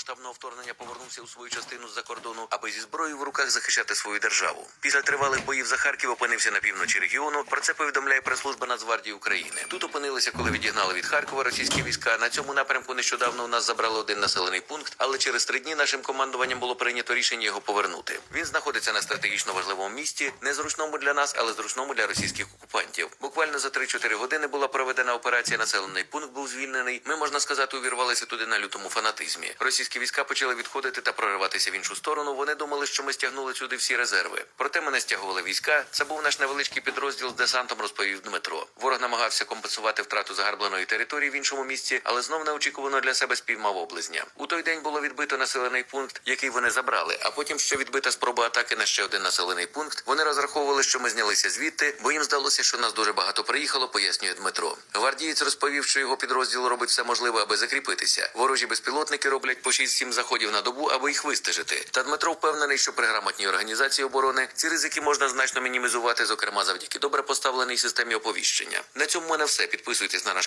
повномасштабного вторгнення повернувся у свою частину з-за кордону, аби зі зброєю в руках захищати свою державу. Після тривалих боїв за Харків опинився на півночі регіону. Про це повідомляє прес-служба Нацгвардії України. Тут опинилися, коли відігнали від Харкова російські війська. На цьому напрямку нещодавно у нас забрали один населений пункт, але через три дні нашим командуванням було прийнято рішення його повернути. Він знаходиться на стратегічно важливому місці, незручному для нас, але зручному для російських окупантів. Буквально за 3-4 години була проведена операція. Населений пункт був звільнений. Ми можна сказати, увірвалися туди на лютому фанатизмі. Російські війська почали відходити та прориватися в іншу сторону. Вони думали, що ми стягнули сюди всі резерви. Проте ми не стягували війська. Це був наш невеличкий підрозділ з десантом, розповів Дмитро. Ворог намагався компенсувати втрату загарбленої території в іншому місці, але знов неочікувано для себе спіймав облизня. У той день було відбито населений пункт, який вони забрали. А потім ще відбита спроба атаки на ще один населений пункт. Вони розраховували, що ми знялися звідти, бо їм здалося, що нас дуже багато приїхало, пояснює Дмитро. Гвардієць розповів, що його підрозділ робить все можливе, аби закріпитися. Ворожі безпілотники роблять по 6-7 заходів на добу, аби їх вистежити. Та Дмитро впевнений, що при грамотній організації оборони ці ризики можна значно мінімізувати, зокрема завдяки добре поставленій системі оповіщення. На цьому мене все. Підписуйтесь на наш